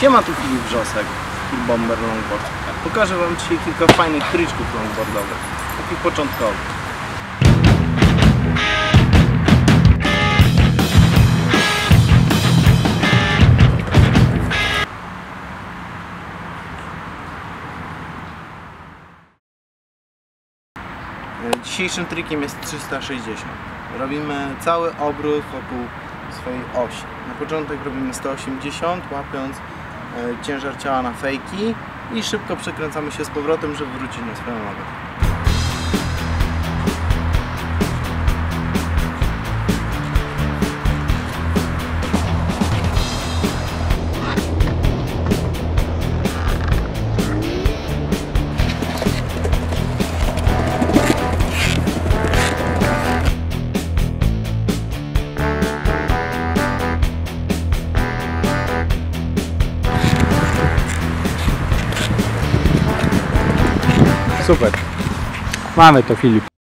Siema, tu Filip Wrzosek, Full Bomber Longboard. Pokażę Wam dzisiaj kilka fajnych triczków longboardowych, takich początkowych. Dzisiejszym trikiem jest 360. Robimy cały obrót wokół swojej osi. Na początek robimy 180, łapiąc ciężar ciała na fejki i szybko przekręcamy się z powrotem, żeby wrócić na swoją nogę. Super. Mamy to Filip.